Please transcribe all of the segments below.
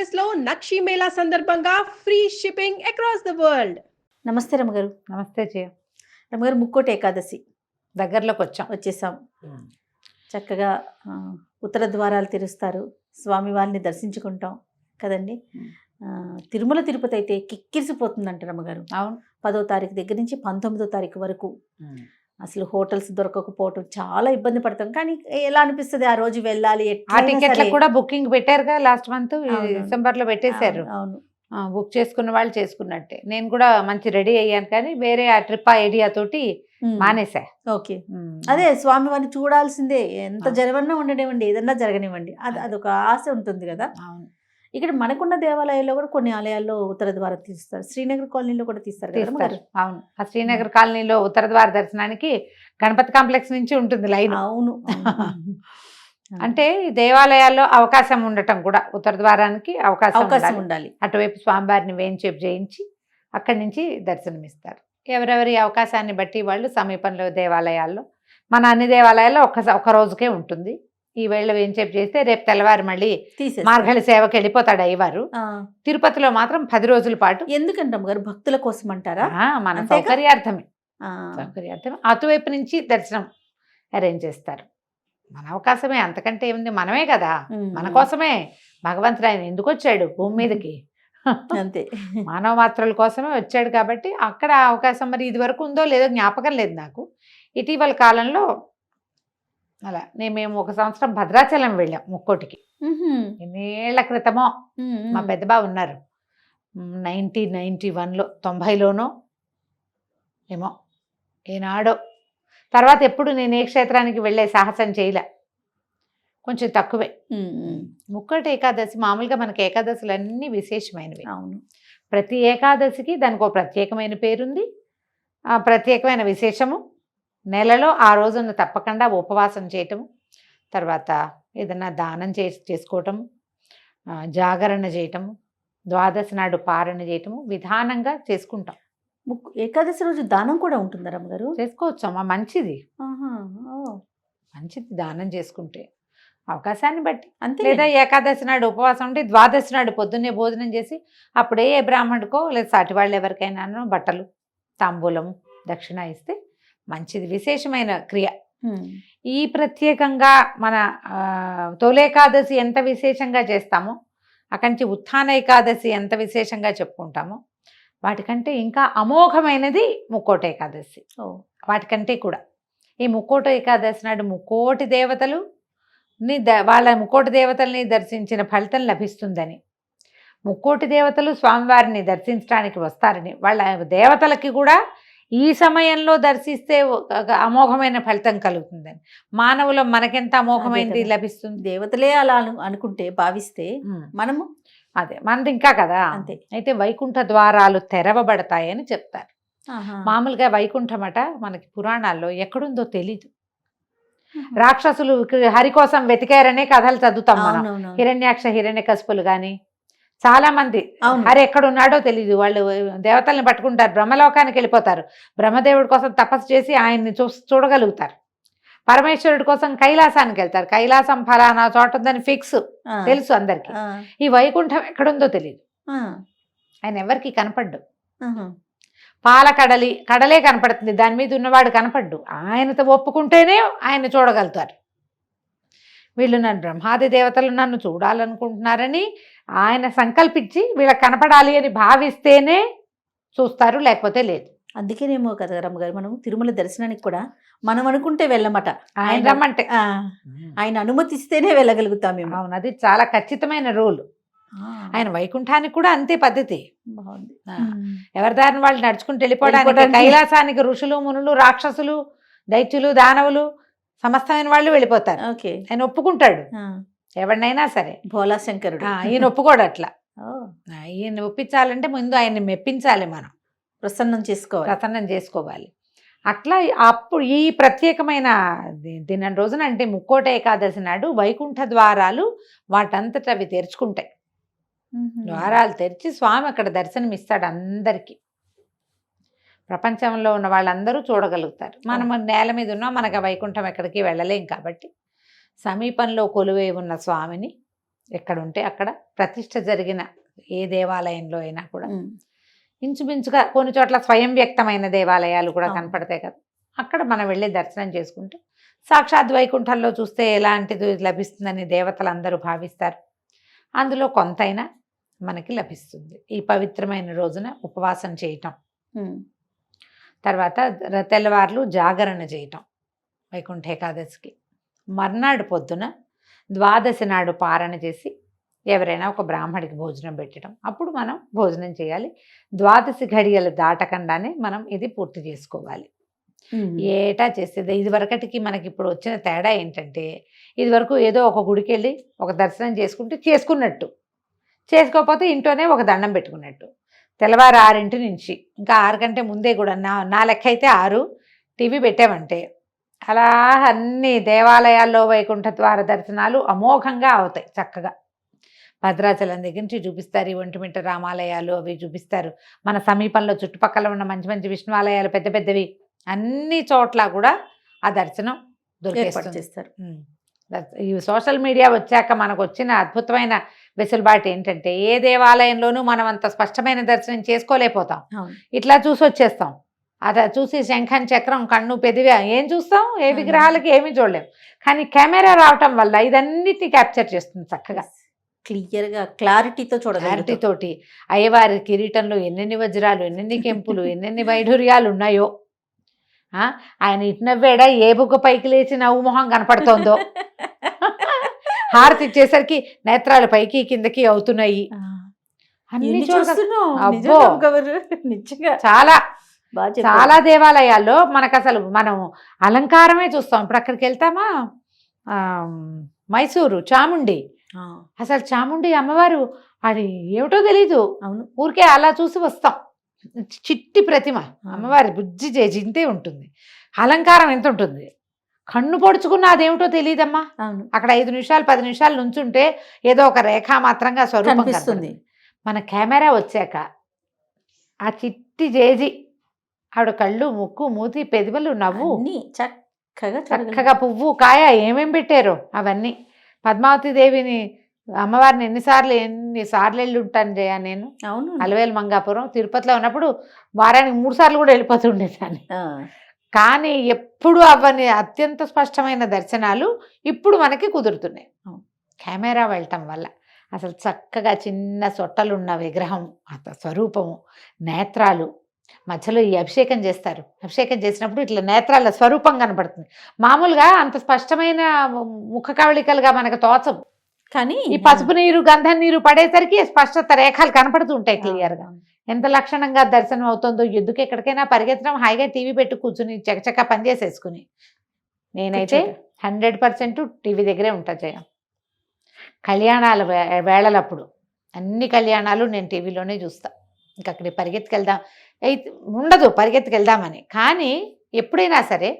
ప్యాలెస్లో నక్షి మేళా సందర్భంగా free shipping across the world నమస్తే రమ్మగారు నమస్తే జయ. రమ్మగారు ముక్కోటి ఏకాదశి. దగ్గరలోకి వచ్చాం. వచ్చేసాం. చక్కగా ఆ, ఉత్తర ద్వారాలు తెరుస్తారు. స్వామివారిని దర్శించుకుంటాం కదండి. ఆ, తిరుమల తిరుపతి అయితే కిక్కిరిసిపోతుందంట రమ్మగారు అవును. పదో తారీఖు దగ్గర నుంచి పంతొమ్మిదో తారీఖు వరకు. అసలు హోటల్స్ దొరకకపోవటం చాలా ఇబ్బంది పడతాం కానీ ఎలా అనిపిస్తుంది ఆ రోజు వెళ్ళాలి ఆ టికెట్లకు. కూడా బుకింగ్ పెట్టారు కదా లాస్ట్ మంత్. డిసెంబర్లో పెట్టేశారు అవును, ఆ, బుక్ చేసుకున్న వాళ్ళు చేసుకున్నట్టే నేను కూడా మంచి రెడీ అయ్యాను కానీ వేరే ఆ ట్రిప్ ఐడియా తోటి మ్మ్. మానేసా ఓకే. అదే స్వామివారిని చూడాల్సిందే ఎంత ఆ. జరగన్నా ఉండనివ్వండి ఏదన్నా జరగనివ్వండి అది అదొక ఆశ ఉంటుంది కదా అవును. ఇక్కడ మనకున్న దేవాలయాల్లో కూడా కొన్ని ఆలయాల్లో ఉత్తర ద్వారం తీస్తారు. శ్రీనగర్ కాలనీలో కూడా తీస్తారు తీస్తారు? అవును. ఆ శ్రీనగర్ కాలనీలో ఉత్తర ద్వార దర్శనానికి గణపతి కాంప్లెక్స్ నుంచి ఉంటుంది లైన్. అవును. అంటే ఈ దేవాలయాల్లో అవకాశం ఉండటం కూడా ఉత్తర ద్వారానికి అవకాశం అవకాశం ఉండాలి. అటువైపు స్వామివారిని వేయించేపు చేయించి అక్కడి నుంచి దర్శనమిస్తారు. ఎవరెవరి అవకాశాన్ని బట్టి వాళ్ళు సమీపంలో దేవాలయాల్లో మన అన్ని దేవాలయాల్లో ఒక్క ఒక రోజుకే ఉంటుంది. ఈ వేళ వేయించేపు చేస్తే రేపు తెల్లవారు మళ్ళీ. మార్గళి సేవకి వెళ్ళిపోతాడు అయ్యవారు తిరుపతిలో మాత్రం పది రోజుల పాటు ఎందుకంటే గారు భక్తుల కోసం అంటారా? మన? సౌకర్యార్థమే. సౌకర్యార్థమే. అటువైపు నుంచి దర్శనం అరేంజ్ చేస్తారు. మన అవకాశమే అంతకంటే ఏముంది? మనమే కదా. మన కోసమే. భగవంతుడు ఆయన ఎందుకు వచ్చాడు భూమి మీదకి? అంతే. మానవ మాత్రల కోసమే వచ్చాడు కాబట్టి అక్కడ అవకాశం మరి ఇది వరకు ఉందో లేదో జ్ఞాపకం లేదు నాకు. ఇటీవల కాలంలో అలా. నేను మేము ఒక సంవత్సరం భద్రాచలం వెళ్ళాం ముక్కోటికి. ఎన్నేళ్ళ క్రితమో. మా పెద్ద బావ ఉన్నారు. నైన్టీన్ నైంటీ వన్లో తొంభైలోనో ఏమో ఏనాడో. తర్వాత ఎప్పుడు నేను ఏ క్షేత్రానికి వెళ్ళే సాహసం చేయలే. కొంచెం తక్కువే. ముక్కోటి ఏకాదశి మామూలుగా మనకి ఏకాదశులు అన్నీ విశేషమైనవి. అవును. ప్రతి ఏకాదశికి దానికి ఒక ప్రత్యేకమైన పేరుంది. ప్రత్యేకమైన విశేషము. నెలలో ఆ రోజున తప్పకుండా ఉపవాసం చేయటము తర్వాత ఏదైనా దానం చే చేసుకోవటము ఆ, జాగరణ చేయటము ద్వాదశి నాడు పారణ చేయటము విధానంగా చేసుకుంటాం. ఏకాదశి రోజు దానం కూడా ఉంటుందా రమ్మగారు? చేసుకోవచ్చు అమ్మా మంచిది. మంచిది దానం చేసుకుంటే. అవకాశాన్ని బట్టి. అంతే లేదా ఏకాదశి నాడు ఉపవాసం ఉంటే ద్వాదశి నాడు పొద్దున్నే భోజనం చేసి అప్పుడే ఏ బ్రాహ్మణుడికో లేదా సాటి వాళ్ళు ఎవరికైనా బట్టలు తాంబూలము దక్షిణ ఇస్తే మంచిది విశేషమైన క్రియ. ఈ ప్రత్యేకంగా మన తొలేకాదశి ఎంత విశేషంగా చేస్తామో అక్కడి నుంచి ఉత్థాన ఏకాదశి ఎంత విశేషంగా చెప్పుకుంటామో వాటికంటే ఇంకా అమోఘమైనది ముక్కోటి ఏకాదశి. వాటికంటే కూడా. ఈ ముక్కోటి ఏకాదశి నాడు ముక్కోటి దేవతలు ని ద- వాళ్ళ ముక్కోటి దేవతల్ని దర్శించిన ఫలితం లభిస్తుందని. ముక్కోటి దేవతలు స్వామివారిని దర్శించడానికి వస్తారని వాళ్ళ దేవతలకి కూడా ఈ సమయంలో దర్శిస్తే అమోఘమైన ఫలితం కలుగుతుందని మానవులు మనకెంత అమోఘమైనది. లభిస్తుంది? దేవతలే అలా అను అనుకుంటే భావిస్తే మనము అదే మనది ఇంకా కదా. అంతే. అయితే వైకుంఠ ద్వారాలు తెరవబడతాయని చెప్తారు. మామూలుగా వైకుంఠమట మనకి పురాణాల్లో ఎక్కడుందో తెలీదు. రాక్షసులు హరి కోసం వెతికారనే కథలు చదువుతాం మనం. హిరణ్యాక్ష హిరణ్య కసుపులు కానీ చాలా మంది అవును. హరి ఎక్కడున్నాడో తెలియదు వాళ్ళు దేవతల్ని పట్టుకుంటారు. బ్రహ్మలోకానికి వెళ్ళిపోతారు. బ్రహ్మదేవుడి కోసం తపస్సు చేసి ఆయన్ని చూ చూడగలుగుతారు. పరమేశ్వరుడి కోసం కైలాసానికి వెళ్తారు. కైలాసం ఫలానా చోట ఉందని ఫిక్స్. తెలుసు అందరికి. ఈ వైకుంఠం ఎక్కడుందో తెలియదు ఆయన ఎవరికి కనపడ్డు. పాల కడలి కడలే కనపడుతుంది. దాని మీద ఉన్నవాడు కనపడ్డు. ఆయనతో ఒప్పుకుంటేనే ఆయన చూడగలుగుతారు. వీళ్ళు నన్ను బ్రహ్మాది దేవతలు నన్ను చూడాలనుకుంటున్నారని ఆయన సంకల్పించి వీళ్ళకి కనపడాలి అని భావిస్తేనే చూస్తారు లేకపోతే లేదు. అందుకేనేమో కదా రమ్మగారు మనం తిరుమల దర్శనానికి కూడా మనం అనుకుంటే వెళ్ళమట. ఆయన రమ్మంటే. ఆయన అనుమతిస్తేనే వెళ్ళగలుగుతాం మేము. అవును అది చాలా ఖచ్చితమైన రూల్. ఆయన వైకుంఠానికి కూడా అంతే పద్ధతి. బాగుంది. ఎవరి దారిని వాళ్ళు నడుచుకుంటూ వెళ్ళిపోవడానికి. కైలాసానికి ఋషులు మునులు రాక్షసులు దైత్యులు దానవులు సమస్తమైన వాళ్ళు వెళ్ళిపోతారు. ఓకే. ఆయన ఒప్పుకుంటాడు. ఎవరినైనా సరే. భోలా శంకరుడు ఆ, ఈయన ఒప్పుకోడు అట్లా. ఈయన ఒప్పించాలంటే ముందు ఆయన్ని మెప్పించాలి మనం. ప్రసన్నం చేసుకోవాలి. ప్రసన్నం చేసుకోవాలి. అట్లా అప్పుడు ఈ ప్రత్యేకమైన దినం రోజున అంటే ముక్కోట ఏకాదశి నాడు వైకుంఠ ద్వారాలు వాటంతట అవి తెరుచుకుంటాయి. ద్వారాలు తెరిచి స్వామి అక్కడ దర్శనం ఇస్తాడు అందరికీ. ప్రపంచంలో ఉన్న వాళ్ళందరూ చూడగలుగుతారు. మనం నేల మీద ఉన్నా మనకు వైకుంఠం ఎక్కడికి వెళ్ళలేం కాబట్టి. సమీపంలో కొలువై ఉన్న స్వామిని ఎక్కడ ఉంటే అక్కడ ప్రతిష్ట జరిగిన ఏ దేవాలయంలో అయినా కూడా. ఇంచుమించుగా కొన్ని చోట్ల స్వయం వ్యక్తమైన దేవాలయాలు కూడా. కనపడతాయి కదా అక్కడ మనం వెళ్ళి దర్శనం చేసుకుంటే సాక్షాత్ వైకుంఠంలో చూస్తే ఎలాంటిది లభిస్తుందని దేవతలు అందరూ భావిస్తారు అందులో కొంతైనా మనకి లభిస్తుంది ఈ పవిత్రమైన రోజున ఉపవాసం చేయటం. తర్వాత తెల్లవార్లు జాగరణ చేయటం వైకుంఠ ఏకాదశికి మర్నాడు పొద్దున ద్వాదశి నాడు పారణ చేసి ఎవరైనా ఒక బ్రాహ్మడికి భోజనం పెట్టడం. అప్పుడు మనం భోజనం చేయాలి. ద్వాదశి ఘడియలు దాటకుండానే మనం ఇది పూర్తి చేసుకోవాలి. ఏటా చేసేది? ఇది వరకటికి మనకి ఇప్పుడు వచ్చిన తేడా ఏంటంటే ఇది వరకు ఏదో ఒక గుడికి వెళ్ళి ఒక దర్శనం చేసుకుంటే చేసుకున్నట్టు. చేసుకోకపోతే ఇంట్లోనే ఒక దండం పెట్టుకున్నట్టు. తెల్లవారు ఆరింటి నుంచి ఇంకా ఆరు కంటే ముందే కూడా నా నా లెక్క అయితే ఆరు టీవీ పెట్టామంటే అలా అన్ని దేవాలయాల్లో వైకుంఠ ద్వార దర్శనాలు అమోఘంగా అవుతాయి చక్కగా. భద్రాచలం దగ్గర నుంచి చూపిస్తారు ఈ ఒంటిమిట్ట రామాలయాలు అవి చూపిస్తారు. మన సమీపంలో చుట్టుపక్కల ఉన్న మంచి మంచి విష్ణువాలయాలు పెద్ద పెద్దవి అన్ని చోట్ల కూడా ఆ దర్శనం. దట్- ఈ సోషల్ మీడియా వచ్చాక మనకు వచ్చిన అద్భుతమైన వెసులుబాటు ఏంటంటే ఏ దేవాలయంలోనూ మనం అంత స్పష్టమైన దర్శనం చేసుకోలేకపోతాం. ఇట్లా చూసి వచ్చేస్తాం అలా చూసి శంఖం చక్రం కన్ను పెదివి ఏం చూస్తాం? ఏ. విగ్రహాలకి ఏమీ చూడలేం. కానీ కెమెరా రావటం వల్ల ఇదన్నిటిని క్యాప్చర్ చేస్తుంది చక్కగా. క్లియర్గా క్లారిటీతో క్లారిటీ చూడగలుగుతాం. తోటి అయ్యవారి కిరీటంలో ఎన్నెన్ని వజ్రాలు ఎన్నెన్ని కెంపులు ఎన్నెన్ని వైఢూర్యాలు ఉన్నాయో ఆ, ఆయన ఇటు నవ్వాడా? ఏ బుగ్గ పైకి లేచి నవ్వు మొహం కనపడుతోందో? హారతి ఇచ్చేసరికి నేత్రాలు పైకి కిందకి అవుతున్నాయి. అన్ని ఎన్ని చోట్ల చూస్తున్నాం అబ్బో. నిజంగా గౌరు, నిజంగా. చాలా. చాలా దేవాలయాల్లో మనకు అసలు మనం అలంకారమే చూస్తాం. ఇప్పుడు అక్కడికి వెళ్తామా? ఆ, మైసూరు చాముండి. అసలు చాముండి అమ్మవారు అది ఏమిటో తెలీదు. అవును. ఊరికే అలా చూసి వస్తాం. చిట్టి ప్రతిమ. అమ్మవారి బుజ్జి చేసి ఇంతే ఉంటుంది. అలంకారం ఎంత ఉంటుంది? కన్ను పొడుచుకున్న అదేమిటో తెలియదమ్మా అవును. అక్కడ ఐదు నిమిషాలు పది నిమిషాలు నుంచుంటే ఏదో ఒక రేఖా మాత్రంగా స్వరూపం. మన కెమెరా వచ్చాక ఆ చిట్టి జేజి ఆవిడ కళ్ళు ముక్కు మూతి పెదవులు నవ్వు. అన్ని చక్కగా చక్కగా పువ్వు కాయ ఏమేం పెట్టారో అవన్నీ? పద్మావతి దేవిని అమ్మవారిని ఎన్నిసార్లు ఎన్నిసార్లు వెళ్ళి ఉంటాను జయ నేను? అవును. అలవేలు మంగాపురం తిరుపతిలో ఉన్నప్పుడు వారానికి మూడు సార్లు కూడా వెళ్ళిపోతుండేదాన్ని ఆ, కానీ ఎప్పుడు అవన్నీ అత్యంత స్పష్టమైన దర్శనాలు ఇప్పుడు మనకి కుదురుతున్నాయి. అవును. కెమెరా వెళ్ళటం వల్ల అసలు చక్కగా చిన్న సొట్టలున్న విగ్రహం అత స్వరూపము నేత్రాలు మధ్యలో ఈ అభిషేకం చేస్తారు. అభిషేకం చేసినప్పుడు ఇట్లా నేత్రాల స్వరూపం కనబడుతుంది మామూలుగా అంత స్పష్టమైన ముఖ కవళికలుగా మనకు తోచవు. కానీ ఈ పసుపు నీరు గంధం నీరు పడేసరికి స్పష్టత రేఖలు కనపడుతూ ఉంటాయి క్లియర్గా. ఎంత లక్షణంగా దర్శనం అవుతుందో ఎందుకు ఎక్కడికైనా పరిగెత్తడం హాయిగా టీవీ పెట్టి కూర్చుని చకచక పని చేసేసుకుని. నేనైతే. హండ్రెడ్ పర్సెంట్ టీవీ దగ్గరే ఉంటా జయ. కళ్యాణాల వేళలప్పుడు అన్ని కళ్యాణాలు నేను టీవీలోనే చూస్తా. ఇంక అక్కడికి పరిగెత్తుకెళ్దాం. అయితే ఉండదు పరిగెత్తుకెళ్దామని. కానీ ఎప్పుడైనా సరే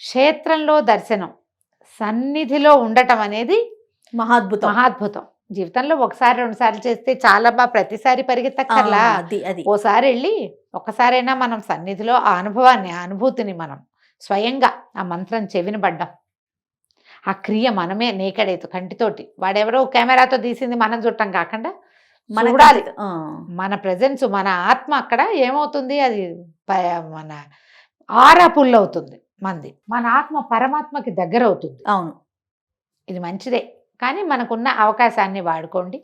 క్షేత్రంలో దర్శనం సన్నిధిలో ఉండటం అనేది మహాద్భుతం. మహాద్భుతం. జీవితంలో ఒకసారి రెండు సార్లు చేస్తే చాలా బా ప్రతిసారి పరిగెత్తక్కర్లా. అది అది. ఓసారి వెళ్ళి ఒక్కసారైనా మనం సన్నిధిలో ఆ అనుభవాన్ని ఆ అనుభూతిని మనం స్వయంగా ఆ మంత్రం చెవిన పడ్డాం. ఆ క్రియ మనమే నేకడైతే కంటితోటి. వాడెవరో కెమెరాతో తీసింది మనం చూడటం కాకుండా మన చూడాలి. మన ప్రజెన్స్ మన ఆత్మ అక్కడ ఏమవుతుంది? అది మన ఆరా పుల్ అవుతుంది మంది. మన ఆత్మ పరమాత్మకి దగ్గర అవుతుంది అవును. ఇది మంచిదే. కానీ మనకున్న అవకాశాన్ని వాడుకోండి.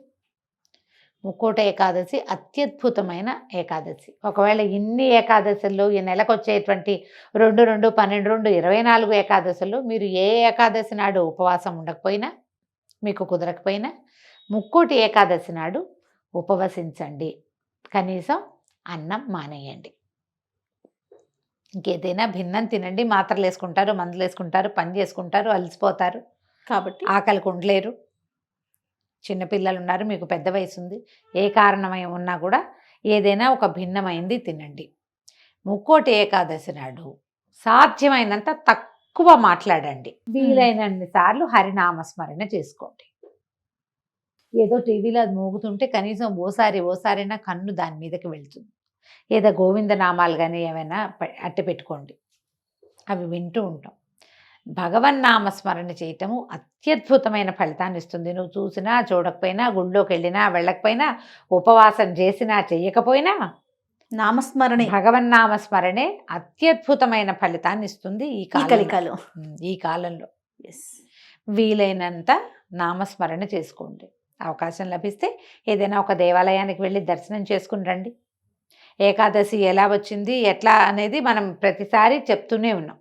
ముక్కోట ఏకాదశి అత్యద్భుతమైన ఏకాదశి. ఒకవేళ ఇన్ని ఏకాదశుల్లో ఈ నెలకు వచ్చేటువంటి రెండు రెండు పన్నెండు రెండు ఇరవై నాలుగు ఏకాదశుల్లో మీరు ఏ ఏకాదశి నాడు ఉపవాసం ఉండకపోయినా మీకు కుదరకపోయినా ముక్కోటి ఏకాదశి నాడు ఉపవసించండి. కనీసం అన్నం మానేయండి. ఇంకేదైనా భిన్నం తినండి. మాత్రలు వేసుకుంటారు మందులు వేసుకుంటారు పని చేసుకుంటారు అలసిపోతారు. కాబట్టి ఆకలికి ఉండలేరు. చిన్నపిల్లలు ఉన్నారు మీకు పెద్ద వయసు ఉంది. ఏ కారణమై ఉన్నా కూడా ఏదైనా ఒక భిన్నమైంది తినండి. ముక్కోటి ఏకాదశి నాడు సాధ్యమైనంత తక్కువ మాట్లాడండి. వీలైనన్ని సార్లు హరినామస్మరణ చేసుకోండి. ఏదో టీవీలో అది మోగుతుంటే కనీసం ఓసారి ఓసారైనా కన్ను దాని మీదకి వెళ్తుంది. ఏదో గోవింద నామాలు కానీ ఏమైనా అట్ట పెట్టుకోండి. అవి వింటూ ఉంటాం. భగవన్నామ స్మరణ చేయటము అత్యద్భుతమైన ఫలితాన్ని ఇస్తుంది. నువ్వు చూసినా చూడకపోయినా గుళ్ళోకి వెళ్ళినా వెళ్ళకపోయినా ఉపవాసం చేసినా చెయ్యకపోయినా నామస్మరణే. అత్యద్భుతమైన ఫలితాన్ని ఇస్తుంది ఈ ఉమ్, ఈ కాలంలో. ఎస్. వీలైనంత నామస్మరణ చేసుకోండి. అవకాశం లభిస్తే ఏదైనా ఒక దేవాలయానికి వెళ్ళి దర్శనం చేసుకుని రండి. ఏకాదశి ఎలా వచ్చింది ఎట్లా అనేది మనం ప్రతిసారి చెప్తూనే ఉన్నాం.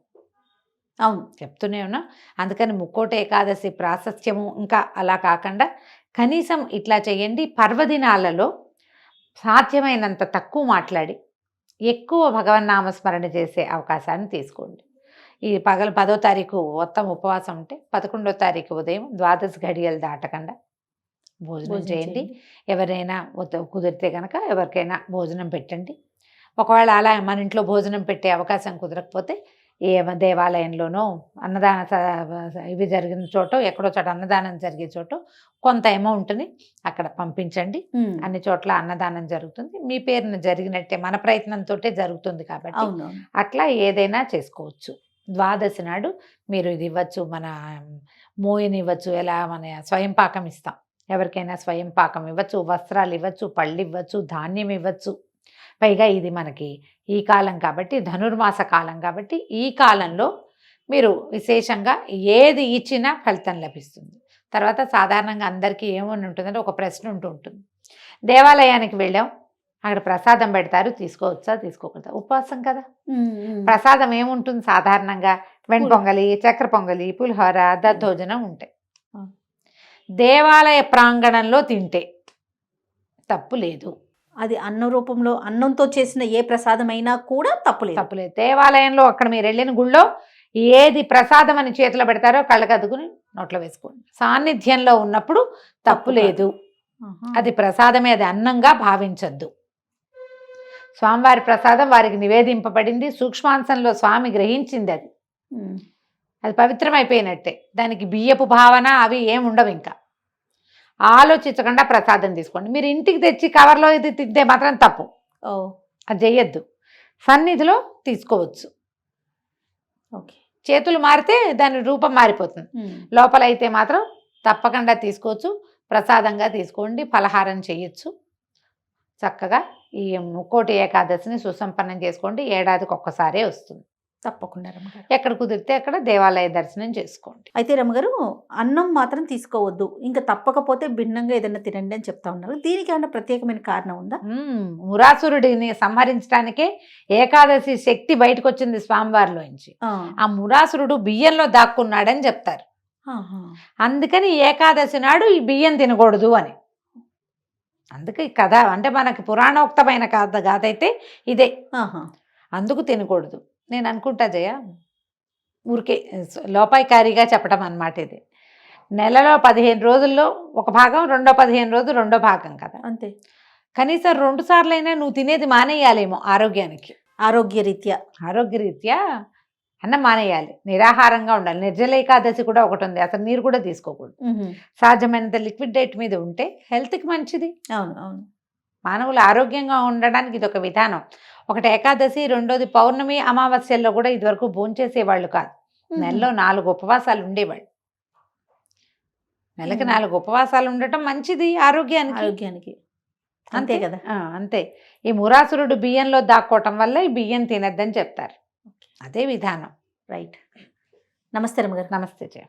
అవును చెప్తూనే ఉన్నాం. అందుకని ముక్కోటి ఏకాదశి ప్రాశస్త్యము ఇంకా అలా కాకుండా కనీసం ఇట్లా చేయండి పర్వదినాలలో సాధ్యమైనంత తక్కువ మాట్లాడి ఎక్కువ భగవన్నామస్మరణ చేసే అవకాశాన్ని తీసుకోండి. ఈ పగలు పదో తారీఖు మొత్తం ఉపవాసం ఉంటే పదకొండో తారీఖు ఉదయం ద్వాదశ ఘడియలు దాటకుండా భోజనం చేయండి. ఎవరైనా కుదిరితే కనుక ఎవరికైనా భోజనం పెట్టండి. ఒకవేళ అలా మన ఇంట్లో భోజనం పెట్టే అవకాశం కుదరకపోతే ఏ దేవాలయంలోనో అన్నదాన ఇవి జరిగిన చోట ఎక్కడో చోట అన్నదానం జరిగే చోట కొంత అమౌంట్ని అక్కడ పంపించండి. అన్ని చోట్ల అన్నదానం జరుగుతుంది. మీ పేరున జరిగినట్టే మన ప్రయత్నంతో జరుగుతుంది కాబట్టి. అట్లా ఏదైనా చేసుకోవచ్చు. ద్వాదశి నాడు మీరు ఇది ఇవ్వచ్చు మన మోయిని ఇవ్వచ్చు ఎలా మన స్వయం పాకం ఇస్తాం. ఎవరికైనా స్వయం పాకం ఇవ్వచ్చు వస్త్రాలు ఇవ్వచ్చు పళ్ళు ఇవ్వచ్చు ధాన్యం ఇవ్వచ్చు. పైగా ఇది మనకి ఈ కాలం కాబట్టి ధనుర్మాస కాలం కాబట్టి ఈ కాలంలో మీరు విశేషంగా ఏది ఇచ్చినా ఫలితం లభిస్తుంది. తర్వాత సాధారణంగా అందరికీ ఏమని ఉంటుందంటే ఒక ప్రశ్న ఉంటూ ఉంటుంది. దేవాలయానికి వెళ్ళాం అక్కడ ప్రసాదం పెడతారు తీసుకోవచ్చా తీసుకోకూడదా? ఉపవాసం కదా. ప్రసాదం ఏముంటుంది సాధారణంగా? పులి- పొంగలి చక్కెర పొంగలి పులిహోర దద్దోజనం ఉంటాయి. దేవాలయ ప్రాంగణంలో తింటే తప్పు లేదు. అది అన్నం రూపంలో అన్నంతో చేసిన ఏ ప్రసాదం అయినా కూడా తప్పులేదు తప్పు లేదు. దేవాలయంలో అక్కడ మీరు వెళ్ళిన గుళ్ళో ఏది ప్రసాదం అని చేతిలో పెడతారో కళ్ళకద్దుకుని నోట్లో వేసుకోండి. సాన్నిధ్యంలో ఉన్నప్పుడు తప్పు. లేదు. అది ప్రసాదమే అది అన్నంగా భావించద్దు. స్వామివారి ప్రసాదం వారికి నివేదింపబడింది. సూక్ష్మాంశంలో స్వామి గ్రహించింది అది. అది పవిత్రమైపోయినట్టే. దానికి బియ్యపు భావన అవి ఏం ఉండవు ఇంకా. ఆలోచించకుండా ప్రసాదం తీసుకోండి. మీరు ఇంటికి తెచ్చి కవర్లో ఇది తింటే మాత్రం తప్పు. అది చెయ్యొద్దు. సన్నిధిలో తీసుకోవచ్చు. ఓకే. చేతులు మారితే దాని రూపం మారిపోతుంది. లోపల అయితే మాత్రం తప్పకుండా తీసుకోవచ్చు. ప్రసాదంగా తీసుకోండి. ఫలహారం చేయొచ్చు చక్కగా ఈ ముక్కోటి ఏకాదశిని సుసంపన్నం చేసుకోండి. ఏడాదికి ఒక్కసారే వస్తుంది. తప్పకుండా రమ్మగారు. ఎక్కడ కుదిరితే అక్కడ దేవాలయ దర్శనం చేసుకోండి. అయితే రమ్మగారు అన్నం మాత్రం తీసుకోవద్దు. ఇంకా తప్పకపోతే భిన్నంగా ఏదైనా తినండి అని చెప్తా ఉన్నారు. దీనికి ఏమైనా ప్రత్యేకమైన కారణం ఉందా. మురాసురుడిని సంహరించడానికే ఏకాదశి శక్తి బయటకు వచ్చింది స్వామివారిలోంచి ఆ, మురాసురుడు బియ్యంలో దాక్కున్నాడని చెప్తారు. అందుకని ఏకాదశి నాడు ఈ బియ్యం తినకూడదు అని. అందుకే కథ అంటే మనకి పురాణోక్తమైన కథ అయితే ఇదే. అందుకు తినకూడదు. నేను అనుకుంటా జయ ఊరికే లోపాయికారిగా చెప్పడం అన్నమాట ఇది. నెలలో పదిహేను రోజుల్లో ఒక భాగం రెండో పదిహేను రోజులు రెండో భాగం కదా. అంతే. కనీసం రెండు సార్లైనా నువ్వు తినేది మానేయాలేమో ఆరోగ్యానికి. ఆరోగ్య రీత్యా ఆరోగ్యరీత్యా? అన్నం మానేయాలి. నిరాహారంగా ఉండాలి. నిర్జల ఏకాదశి కూడా ఒకటి ఉంది. అసలు నీరు కూడా తీసుకోకూడదు. ఉహు. సాధ్యమైనంత లిక్విడ్ డైట్ మీద ఉంటే హెల్త్కి మంచిది. అవును అవును. మానవులు ఆరోగ్యంగా ఉండడానికి ఇది ఒక విధానం. ఒకటి ఏకాదశి రెండోది పౌర్ణమి అమావాస్యల్లో కూడా ఇదివరకు భోంచేసేవాళ్ళు కాదు. నెలలో నాలుగు ఉపవాసాలు ఉండేవాళ్ళు. నెలకి. నాలుగు ఉపవాసాలు ఉండటం మంచిది ఆరోగ్యానికి. ఆరోగ్యానికి. అంతే కదా. అంతే. ఈ మురాసురుడు బియ్యంలో దాక్కోవటం వల్ల ఈ బియ్యం తినద్దని చెప్తారు. అదే విధానం. రైట్. నమస్తే రమ్మగారు నమస్తే జయ.